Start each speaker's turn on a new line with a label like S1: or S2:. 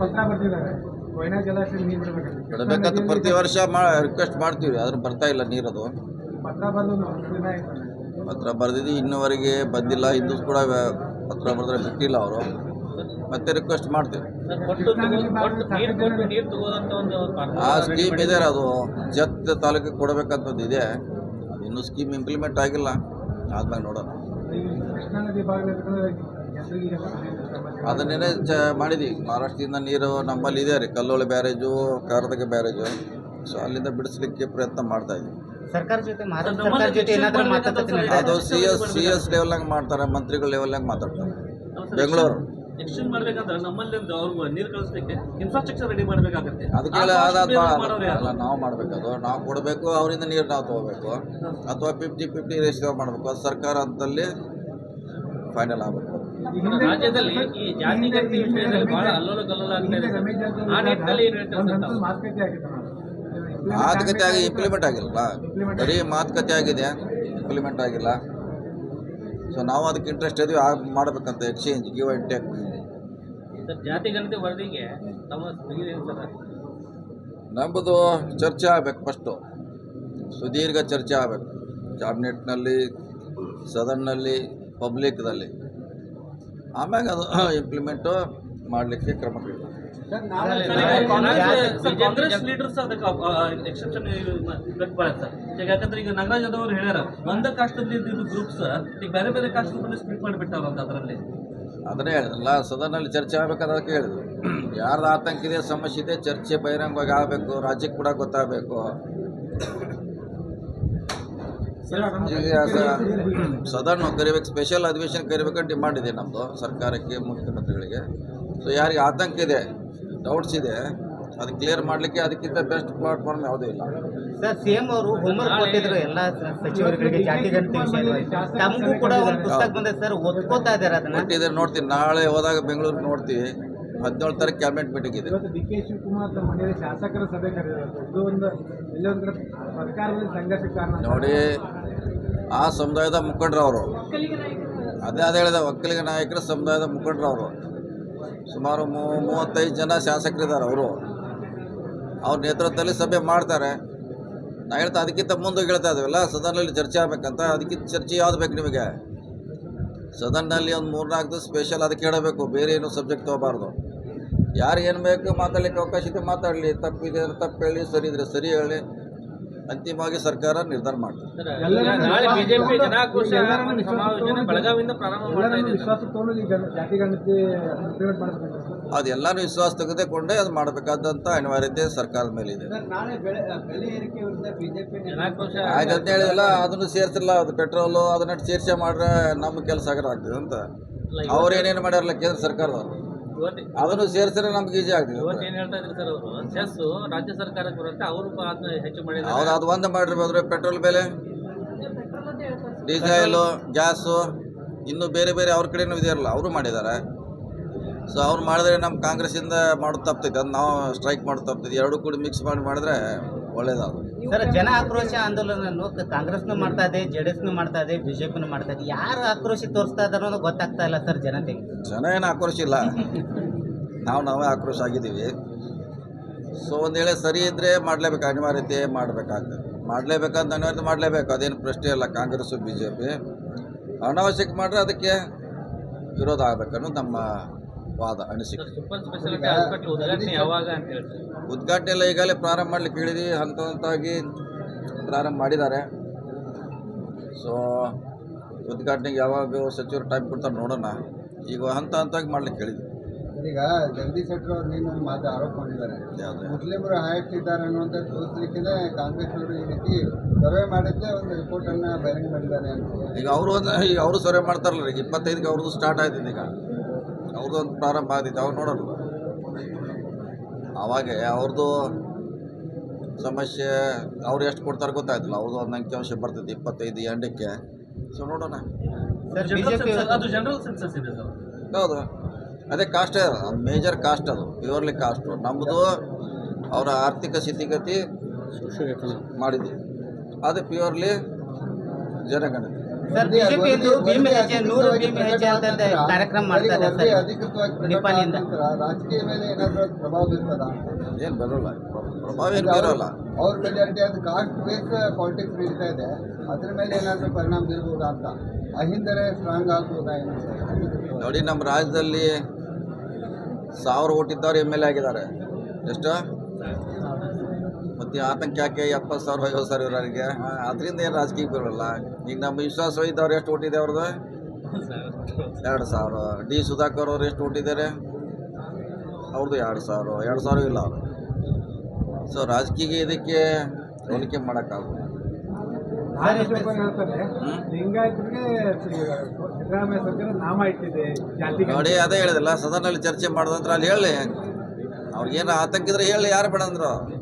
S1: ಪತ್ರ ಬರ್ತಿದ್ದಾರೆ ನೀರು ಬಿಡಬೇಕಂತ.
S2: ಪ್ರತಿ ವರ್ಷ ಮಾ ರಿಕ್ವೆಸ್ಟ್ ಮಾಡ್ತೀವಿ ಆದ್ರೆ ಬರ್ತಾ ಇಲ್ಲ ನೀರದು.
S1: ಪತ್ರ ದಿನ ಆಯ್ತು
S2: ಪತ್ರ ಬರೆದಿದ್ದು ಇನ್ನೂವರೆಗೆ ಬಂದಿಲ್ಲ ಇನ್ನೂ ಕೂಡ ಪತ್ರ ಬರೆದ್ರೆ ಬಿಟ್ಟಿಲ್ಲ ಅವರು. ಮತ್ತೆ ರಿಕ್ವೆಸ್ಟ್ ಮಾಡ್ತೀವಿ. ಆ ಸ್ಕೀಮ್ ಇದೆ ಅದು. ಜತ್ ತಾಲೂಕಿಗೆ ಕೊಡಬೇಕಂತದ್ದು ಇದೆ. ಅದು ಇನ್ನೂ ಸ್ಕೀಮ್ ಇಂಪ್ಲಿಮೆಂಟ್ ಆಗಿಲ್ಲ. ಆದ್ಮೇಲೆ ನೋಡೋಣ. ಅದನ್ನೇನೆ ಚ ಮಾಡಿದ್ದೀವಿ ಮಹಾರಾಷ್ಟ್ರದಿಂದ ನೀರು ನಮ್ಮಲ್ಲಿ ಇದೆ ರೀ. Kalloli barrage Karadaga barrage. So ಅಲ್ಲಿಂದ ಬಿಡಿಸ್ಲಿಕ್ಕೆ ಪ್ರಯತ್ನ ಮಾಡ್ತಾ ಇದ್ದೀವಿ
S3: ಸರ್ಕಾರ ಜೊತೆ ಮಹಾರಾಷ್ಟ್ರ ಸರ್ಕಾರ ಜೊತೆ ಏನಾದರೂ ಮಾತುಕತೆ
S2: ಅದು ಸಿ ಎಸ್ ಸಿ ಎಸ್ ಲೆವೆಲ್ನಾಗ ಮಾಡ್ತಾರೆ ಮಂತ್ರಿಗಳ ಲೆವೆಲ್ನಾಗ ಮಾತಾಡ್ತಾರೆ. ಬೆಂಗಳೂರು.
S4: ಎಕ್ಸ್ಚೇಂಜ್ ಮಾಡ್ಬೇಕಂದ್ರೆ ನಮ್ಮಲ್ಲಿಂದ ಅವ್ರಿಗೆ ನೀರು ಕಳಿಸ್ಲಿಕ್ಕೆ ಇನ್ಫ್ರಾಸ್ಟ್ರಕ್ಚರ್ ರೆಡಿ ಮಾಡಬೇಕಾಗತ್ತೆ.
S2: ಅದಕ್ಕೆ ಅದಾದ ಅಲ್ಲ ನಾವು ಮಾಡಬೇಕದು. ನಾವು ಕೊಡಬೇಕು ಅವರಿಂದ ನೀರು ನಾವು ತಗೋಬೇಕು. ಅಥವಾ ಫಿಫ್ಟಿ ಫಿಫ್ಟಿ ರೇಷಿಯೋ ಮಾಡಬೇಕು. ಅದು ಸರ್ಕಾರ ಅಂತಲ್ಲಿ ಫೈನಲ್ ಆಗಬೇಕು.
S4: ರಾಜ್ಯದಲ್ಲಿ ಈ ಜಾತಿಗತಿ ವಿಷಯದಲ್ಲಿ ಬಹಳ ಅಲ್ಲೋಲ ಕಲ್ಲೋಲ ಆಗ್ತಾ ಇದೆ. ಆ ನಿಟ್ಟಿನಲ್ಲಿ ಏನ್
S1: ಮಾತುಕತೆ
S2: ಆಗಿ ಇಂಪ್ಲಿಮೆಂಟ್ ಆಗಿಲ್ಲ ಬರೀ ಮಾತುಕತೆ ಆಗಿದೆ ಇಂಪ್ಲಿಮೆಂಟ್ ಆಗಿಲ್ಲ. ಸೊ ನಾವು ಅದಕ್ಕೆ ಇಂಟ್ರೆಸ್ಟ್ ಇದೀವಿ ಆಗ ಮಾಡಬೇಕಂತ exchange give and take
S4: sir ಜಾತಿ ಗಣತಿ ವರದಿಗೆ ತಮ್ಮ
S2: ನಮ್ಮದು ಚರ್ಚೆ ಆಗಬೇಕು ಫಸ್ಟು ಸುದೀರ್ಘ ಚರ್ಚೆ ಆಗಬೇಕು. ಕ್ಯಾಬಿನೆಟ್ನಲ್ಲಿ ಸದನ್ನಲ್ಲಿ ಪಬ್ಲಿಕ್ದಲ್ಲಿ ಆಮ್ಯಾಗ ಅದು ಇಂಪ್ಲಿಮೆಂಟ್ ಮಾಡಲಿಕ್ಕೆ ಕ್ರಮ
S4: ಕಾಂಗ್ರೆಸ್ ಲೀಡರ್ಸ್ ಅದಕ್ಕೆ ಎಕ್ಸೆಪ್ಷನ್ ಈಗ ಯಾಕಂದ್ರೆ ಈಗ ನಾಗರಾಜ್ ಅವರು ಹೇಳ್ಯಾರ ಒಂದ ಕಾಸ್ಟಲ್ಲಿ ಇದ್ದಿದ್ದು ಗ್ರೂಪ್ಸ್ ಈಗ ಬೇರೆ ಬೇರೆ ಕಾಸ್ಟ್ ಬಂದು ಸ್ಪ್ಲಿಟ್ ಮಾಡಿಬಿಟ್ಟಾರ ಅಂತ ಅದರಲ್ಲಿ.
S2: ಅದನ್ನೇ ಹೇಳಿದ್ರಲ್ಲ ಸದನಲ್ಲಿ ಚರ್ಚೆ ಆಗ್ಬೇಕಾದ್ರೆ ಅದಕ್ಕೆ ಹೇಳಿದ್ರು ಯಾರ್ದು ಆತಂಕ ಇದೆ ಸಮಸ್ಯೆ ಇದೆ ಚರ್ಚೆ ಬಹಿರಂಗವಾಗಿ ಆಗಬೇಕು ರಾಜ್ಯಕ್ಕೆ ಕೂಡ ಗೊತ್ತಾಗಬೇಕು. ಈಗ ನಾವು ಸದನ ಕರಿಬೇಕು ಸ್ಪೆಷಲ್ ಅಧಿವೇಶನ ಕರಿಬೇಕಂತ ಡಿಮಾಂಡ್ ಇದೆ ನಮ್ಮದು ಸರ್ಕಾರಕ್ಕೆ ಮುಖ್ಯಮಂತ್ರಿಗಳಿಗೆ. ಸೊ ಯಾರಿಗೆ ಆತಂಕ ಇದೆ ಡೌಟ್ಸ್ ಇದೆ ಅದು ಕ್ಲಿಯರ್ ಮಾಡಲಿಕ್ಕೆ ಅದಕ್ಕಿಂತ ಬೆಸ್ಟ್ ಪ್ಲಾಟ್ಫಾರ್ಮ್ ಯಾವುದೂ ಇಲ್ಲ.
S3: ಸರ್ ಸಿಎಂ ಅವರು ಹೋಮ್ವರ್ಕ್ ಕೊಟ್ಟಿದ್ರು ಎಲ್ಲ ಸಚಿವರುಗಳಿಗೆ ಜಾತಿ ಗಣತಿ ತಮಗೂ ಕೂಡ ಒಂದು ಪುಸ್ತಕ ಬಂದಿದೆ ಸರ್ ಓದ್ಕೋತಾ ಇದ್ದಾರೆ ಅದನ್ನ.
S2: ಕೊಟ್ಟಿದ್ರೆ ನೋಡ್ತೀನಿ. ನಾಳೆ ಹೋದಾಗ ಬೆಂಗಳೂರಿಗೆ ನೋಡ್ತೀವಿ ಹದಿನೇಳು ತಾರೀಕು ಕ್ಯಾಬಿನೆಟ್ ಮೀಟಿಂಗ್ ಇದೆ.
S1: ಇವತ್ತು ಡಿ ಕೆ ಶಿವಕುಮಾರ್ ಮನೆಯಲ್ಲಿ ಶಾಸಕರ ಸಭೆ ಕರೆದಿದ್ದಾರೆ.
S2: ನೋಡಿ ಆ ಸಮುದಾಯದ ಮುಖಂಡರವರು ಅವರು ಅದೇ ಅದೇ ಹೇಳಿದ ಒಕ್ಕಲಿಗ ನಾಯಕರ ಸಮುದಾಯದ ಮುಖಂಡರವರು. ಅವರು ಸುಮಾರು ಮೂ ಮೂವತ್ತೈದು ಜನ ಶಾಸಕರಿದ್ದಾರೆ ಅವರು. ಅವ್ರ ನೇತೃತ್ವದಲ್ಲಿ ಸಭೆ ಮಾಡ್ತಾರೆ. ನಾ ಹೇಳ್ತಾ ಅದಕ್ಕಿಂತ ಮುಂದೆ ಹೇಳ್ತಾ ಇದ್ದೀವಲ್ಲ ಸದನಲ್ಲಿ ಚರ್ಚೆ ಆಗಬೇಕಂತ ಅದಕ್ಕಿಂತ ಚರ್ಚೆ ಯಾವ್ದು ಬೇಕು ನಿಮಗೆ? ಸದನ್ನಲ್ಲಿ ಒಂದು ಮೂರ್ನಾಲ್ಕು ದಿವಸ ಸ್ಪೆಷಲ್ ಅದಕ್ಕೆ ಹೇಳಬೇಕು ಬೇರೆ ಏನು ಸಬ್ಜೆಕ್ಟ್ ತೊಗೋಬಾರ್ದು. ಯಾರು ಏನು ಬೇಕು ಮಾತಾಡಲಿಕ್ಕೆ ಅವಕಾಶ ಇದೆ ಮಾತಾಡಲಿ ತಪ್ಪಿದೆ ಅಂದರೆ ತಪ್ಪು ಹೇಳಿ ಸರಿ ಇದ್ರೆ ಸರಿ ಹೇಳಿ. ಅಂತಿಮವಾಗಿ ಸರ್ಕಾರ ನಿರ್ಧಾರ ಮಾಡ್ತಾರೆ
S4: ನಾಳೆ ಬಿಜೆಪಿ ಜನಾಕ್ರೋಶ ಸಮಾವೇಶನ ಬೆಳಗಾವಿಯಿಂದ ಪ್ರಾರಂಭ ಮಾಡ್ತಾ ಇದೆ
S2: ಅದೆಲ್ಲನೂ ವಿಶ್ವಾಸ ತೆಗೆದುಕೊಂಡೇ ಅದು ಮಾಡಬೇಕಾದಂತ ಅನಿವಾರ್ಯತೆ ಸರ್ಕಾರದ ಮೇಲೆ ಇದೆ
S1: ನಾಳೆ ಬೆಳೆ ಬೆಲೆ ವಿರುದ್ಧ ಬಿಜೆಪಿ
S4: ಜನಾಕ್ರೋಶ
S2: ಆಯ್ತು ಅಂತ ಹೇಳಿದಲ್ಲ ಅದನ್ನು ಸೇರಿಸಿಲ್ಲ ಅದು ಪೆಟ್ರೋಲು ಅದನ್ನ ಸೇರ್ಸೆ ಮಾಡ್ರೆ ನಮ್ಮ ಕೆಲಸ ಆಗರ ಆಗ್ತದೆ ಅಂತ. ಅವ್ರು ಏನೇನು ಮಾಡ್ಯಾರಲ್ಲ ಕೇಂದ್ರ ಸರ್ಕಾರದವರು? ಅದನ್ನು ಸೇರಿಸಿದ್ರೆ ನಮ್ಗೆ ಈಜಿ ಆಗ್ತದೆ.
S4: ಇವತ್ತು ಏನ್ ಹೇಳ್ತಾ ಇದ್ರು ಸರ್ ಅವರು? ಸೆಸ್ ರಾಜ್ಯ ಸರ್ಕಾರಕ್ಕೆ ಬರುತ್ತೆ ಅವರು ಅದನ್ನ ಹೆಚ್ಚು ಮಾಡಿದ್ದಾರೆ.
S2: ಹೌದು ಅದು ಒಂದು ಮಾಡಿರ್ಬೋದ್ರೆ ಪೆಟ್ರೋಲ್ ಬೆಲೆ ಡೀಸೆಲು ಗ್ಯಾಸು ಇನ್ನು ಬೇರೆ ಬೇರೆ ಅವ್ರ ಕಡೆನೂ ಇದೆಯಲ್ಲ ಅವರು ಮಾಡಿದ್ದಾರೆ. ಸೊ ಅವ್ರು ಮಾಡಿದ್ರೆ ನಮ್ಮ ಕಾಂಗ್ರೆಸ್ಸಿಂದ ಮಾಡೋದು ತಪ್ತೈತೆ ಅದು ನಾವು ಸ್ಟ್ರೈಕ್ ಮಾಡೋದು ತಪ್ತೈತೆ ಎರಡೂ ಕೂಡ ಮಿಕ್ಸ್ ಮಾಡಿ ಮಾಡಿದ್ರೆ ಒಳ್ಳೇದದು
S3: ಸರ್ ಜನ ಆಕ್ರೋಶ ಆಂದೋಲನವನ್ನು ಕಾಂಗ್ರೆಸ್ ಕಾಂಗ್ರೆಸ್ನು ಮಾಡ್ತಾ ಇದೆ ಜೆ ಡಿ ಎಸ್ನು ಮಾಡ್ತಾ ಇದೆ ಬಿಜೆಪಿನೂ ಮಾಡ್ತಾ ಇದೆ. ಯಾರು ಆಕ್ರೋಶ ತೋರಿಸ್ತಾ ಇದಾರೆ ಅನ್ನೋದು ಗೊತ್ತಾಗ್ತಾ ಇಲ್ಲ ಸರ್ ಜನತೆಗೆ.
S2: ಜನ ಏನು ಆಕ್ರೋಶ ಇಲ್ಲ. ನಾವು ನಾವೇ ಆಕ್ರೋಶ ಆಗಿದ್ದೀವಿ. ಸೊ ಒಂದು ವೇಳೆ ಸರಿ ಇದ್ದರೆ ಮಾಡಲೇಬೇಕು ಅನಿವಾರ್ಯತೆ ಮಾಡಬೇಕಾಗ್ತದೆ. ಮಾಡಲೇಬೇಕಂತ ಅನಿವಾರ್ಯತೆ ಮಾಡಲೇಬೇಕು. ಅದೇನು ಪ್ರಶ್ನೆ ಇಲ್ಲ ಕಾಂಗ್ರೆಸ್ಸು ಬಿ ಜೆ ಪಿ ಅನಾವಶ್ಯಕ ಮಾಡ್ರೆ ಅದಕ್ಕೆ ವಿರೋಧ ಆಗಬೇಕು ಅನ್ನೋದು ನಮ್ಮ ವಾದ ಅನಿಸಿಕೆ.
S4: ಸ್ಪೆಷಾಲಿಟಿ ಉದ್ಘಾಟನೆ ಯಾವಾಗ ಅಂತ ಹೇಳ್ತಾರೆ
S2: ಉದ್ಘಾಟನೆ ಎಲ್ಲ ಈಗಾಗಲೇ ಪ್ರಾರಂಭ ಮಾಡ್ಲಿಕ್ಕೆ ಹೇಳಿದ್ವಿ ಹಂತ ಹಂತವಾಗಿ ಪ್ರಾರಂಭ ಮಾಡಿದ್ದಾರೆ. ಸೊ ಉದ್ಘಾಟನೆಗೆ ಯಾವಾಗ ಸಚಿವರು ಟೈಮ್ ಕೊಡ್ತಾರೆ ನೋಡೋಣ. ಈಗ ಹಂತ ಹಂತವಾಗಿ ಮಾಡ್ಲಿಕ್ಕೆ ಹೇಳಿದ್ವಿ
S5: ಈಗ ಜಗದೀಶ್ ಶೆಟ್ಟರ್ ಅವ್ರು ನೀನು ಒಂದು ಮಾತು ಆರೋಪ ಮಾಡಿದ್ದಾರೆ.
S2: ಯಾವ್ದು?
S5: ಮುಸ್ಲಿಮರು ಹಾಯಿಟ್ಟಿದ್ದಾರೆ ಇದ್ದಾರೆ ಅನ್ನುವಂಥ ತೋರಿಸಲಿಕ್ಕೆ ಕಾಂಗ್ರೆಸ್ ಅವರು ಈ ರೀತಿ ಸರ್ವೆ ಮಾಡಿದ್ದೆ ಒಂದು ರಿಪೋರ್ಟನ್ನು ಅನ್ನ ಬಹಿರಂಗ ಮಾಡಿದ್ದಾರೆ ಅಂತ.
S2: ಈಗ ಅವರು ಒಂದು ಈಗ ಅವರು ಸರ್ವೆ ಮಾಡ್ತಾರಲ್ಲ ಈಗ ಇಪ್ಪತ್ತೈದಕ್ಕೆ ಅವ್ರದ್ದು ಸ್ಟಾರ್ಟ್ ಆಯ್ತು ಈಗ ಅವ್ರದ್ದು ಒಂದು ಪ್ರಾರಂಭ ಆಗ್ತಿತ್ತು ಅವ್ರು ನೋಡೋಣ ಅವಾಗ ಅವ್ರದ್ದು ಸಮಸ್ಯೆ ಅವ್ರು ಎಷ್ಟು ಕೊಡ್ತಾರೆ ಗೊತ್ತಾಯ್ತಲ್ಲ ಅವ್ರದ್ದು ಒಂದು ಅಂಕಿಅಂಶ ಬರ್ತೈತಿ ಇಪ್ಪತ್ತೈದು ಎಂಡಕ್ಕೆ ಸೊ ನೋಡೋಣ.
S3: ಸರ್ ಬಿಜೆಪಿ
S4: ಸೆನ್ಸಸ್ ಅದು ಜನರಲ್ ಸೆನ್ಸಸ್ ಇದೆ ಸರ್.
S2: ಹೌದು. ಅದೇ ಕಾಸ್ಟ್ ಅದು ಮೇಜರ್ ಕಾಸ್ಟ್ ಅದು ಪ್ಯೂರ್ಲಿ ಕಾಸ್ಟು ನಮ್ಮದು ಅವರ ಆರ್ಥಿಕ ಸ್ಥಿತಿಗತಿ ಮಾಡಿದ್ವಿ. ಅದು ಪ್ಯೂರ್ಲಿ ಜನಗಣತಿ.
S3: ಸರ್ ಬಿಜೆಪಿ ಎಂದು ಭೀಮ್ ಹೆಜ್ಜೆ ನೂರು ಭೀಮ್ ಹೆಜ್ಜೆ ಅಂತ ಕಾರ್ಯಕ್ರಮ ಮಾಡ್ತಾ ಇದೆ ಸರ್
S5: ಅಧಿಕೃತವಾಗಿ ರಾಜಕೀಯ ಮೇಲೆ ಏನಾದರೂ ಪ್ರಭಾವ ಬೀರ್ತದ?
S2: ಏನು ಬರೋಲ್ಲ ಪ್ರಭಾವ ಏನು ಬರೋಲ್ಲ.
S5: ಅವ್ರ ಮೆಜಾರಿಟಿ ಅದು ಕಾಸ್ಟ್ ಬೇಸ್ ಪಾಲಿಟಿಕ್ಸ್ ನಡೀತಾ ಇದೆ. ಅದ್ರ ಮೇಲೆ ಏನಾದರೂ ಪರಿಣಾಮ ಬೀರ್ಬೋದಾ ಅಂತ. ಅಹಿಂದರೆ ಸ್ಟ್ರಾಂಗ್ ಆಗ್ಬೋದಾ ಏನು
S2: ನೋಡಿ ನಮ್ಮ ರಾಜ್ಯದಲ್ಲಿ ಸಾವಿರ ಓಟಿದ್ದವ್ರು ಎಂ ಎಲ್ ಎ ಆಗಿದ್ದಾರೆ. ಎಷ್ಟು? ಮತ್ತು ಆತಂಕ ಯಾಕೆ ಎಪ್ಪತ್ತು ಸಾವಿರ, ಐವತ್ತು ಸಾವಿರ ಇರೋರಿಗೆ? ಅದರಿಂದ ಏನು ರಾಜಕೀಯ ಬರೋಲ್ಲ ಈಗ ನಮ್ಮ ವಿಶ್ವಾಸ ಇದ್ದವ್ರು ಎಷ್ಟು ಓಟಿದೆ ಅವ್ರದ್ದು? ಎರಡು ಸಾವಿರ. ಡಿ ಸುಧಾಕರ್ ಅವ್ರು ಎಷ್ಟು ಓಟಿದ್ದಾರೆ ಅವ್ರದ್ದು ಎರಡು ಸಾವಿರ. ಎರಡು ಸಾವಿರ ಇಲ್ಲ ಅವರು. ಸೊ ರಾಜಕೀಯ ಇದಕ್ಕೆ ಹೋಲಿಕೆ ಮಾಡೋಕ್ಕಾಗಲ್ಲ. ನೋಡಿ, ಅದೇ ಹೇಳಿದಲ್ಲ ಸದನಲ್ಲಿ ಚರ್ಚೆ ಮಾಡೋದಂದ್ರೆ ಅಲ್ಲಿ ಹೇಳಿ. ಅವ್ರಿಗೇನು ಆತಂಕ ಇದ್ರೆ ಹೇಳಿ, ಯಾರು ಬೇಡ ಅಂದ್ರು.